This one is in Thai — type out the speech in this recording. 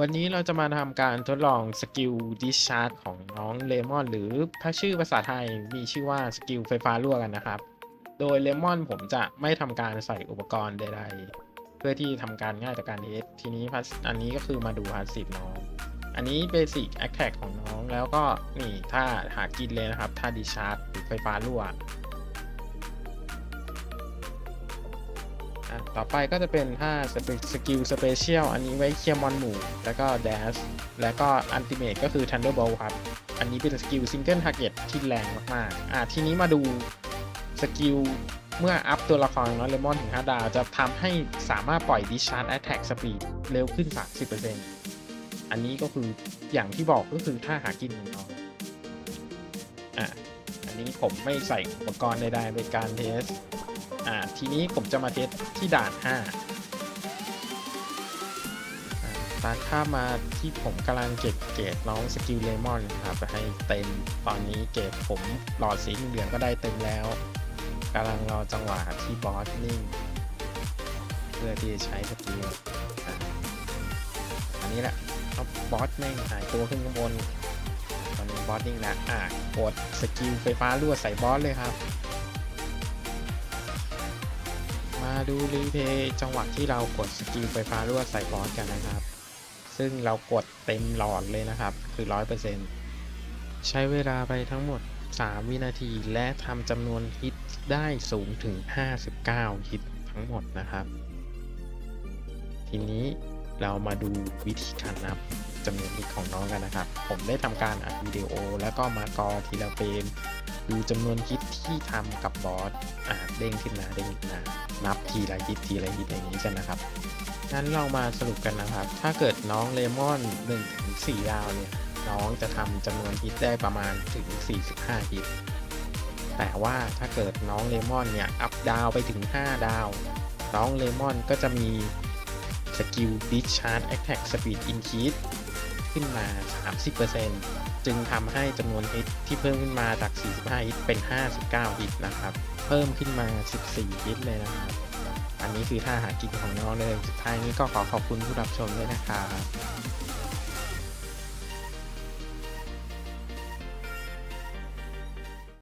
วันนี้เราจะมาทำการทดลองสกิลดิชาร์จของน้องเลมอนหรือถ้าชื่อภาษาไทยมีชื่อว่าสกิลไฟฟ้ารั่วกันนะครับ โดยเลมอนผมจะไม่ทำการใส่อุปกรณ์ใดๆ เพื่อที่ทำการง่ายต่อการเทสทีนี้พัสอันนี้ก็คือมาดูพาสซีฟน้อง อันนี้เบสิกแอคแท็กของน้องแล้วก็นี่ถ้าหากินเลยนะครับ ถ้าดิชาร์จหรือไฟฟ้ารั่ว อะต่อไปก็จะเป็นถ้าสกิลสเปเชียลอันนี้ไว้เคลียร์มอนหมู่ แล้วก็แดชแล้วก็อันติเมทก็คือ Thunderbolt ครับ อันนี้เป็นสกิลซิงเกิลทาร์เก็ตที่แรงมากๆ อะทีนี้มาดูสกิลเมื่ออัพตัวละครน้องเลมอนถึง 5 ดาว จะทำให้สามารถปล่อย Discharge Attack Speed เร็วขึ้น 30%อันนี้ก็คืออย่างที่บอกก็คือถ้าหากินของน้องอะอันนี้ผมไม่ใส่อุปกรณ์ใดๆในการเทส อ่าทีนี้ผมจะมาเทสที่ด่าน5อ่าตามข้ามาที่ผมกำลังเก็บเกรดน้องสกิลเลมอนครับให้เต็มตอนนี้เกรดผมหลอดสีเหลืองก็ได้เต็มแล้วกำลังรอจังหวะที่บอสนิ่ง เพื่อที่จะใช้สกิลอันนี้แหละครับบอสแม่งหายตัวขึ้นข้างบนตอนนี้บอสนิ่งแล้วอะกดสกิลไฟฟ้ารั่วใส่บอสเลยครับ มาดูรีเพย์จังหวะที่เรากดสกิลไฟฟ้ารั่วใส่บอสกันนะครับ ซึ่งเรากดเต็มหลอดเลยนะครับ คือ 100%ใช้เวลาไปทั้งหมด 3 วินาทีและทำจำนวนฮิตได้สูงถึง 59 ฮิตทั้งหมดนะครับ ทีนี้เรามาดูวิธีการนับจำนวนฮิตของน้องกันนะครับ ผมได้ทำการอัดวิดีโอแล้วก็มากอทีละเฟรม ดูจำนวนฮิตที่ทำกับบอสอ่าเด้งขึ้นมาเด้งขึ้นมานับทีละฮิตทีละฮิตอย่างนี้กันนะครับงั้นเรามาสรุปกันนะครับ ถ้าเกิดน้องเลมอน1-4ดาวเนี่ยน้องจะทำจำนวนฮิตได้ประมาณถึง 45 ฮิต แต่ว่าถ้าเกิดน้องเลมอนเนี่ยอัพดาวไปถึง 5 ดาว น้องเลมอนก็จะมีสกิล Discharge Attack Speed Increase ขึ้นมา 30%จึงทำให้จำนวนฮิตที่เพิ่มขึ้นมาจาก 45 ฮิตเป็น 59 ฮิตนะครับ เพิ่มขึ้นมา 14 ฮิตเลยนะครับ อันนี้คือท่าหากินของน้องเลย สุดท้ายนี้ก็ขอขอบคุณผู้รับชมด้วยนะครับ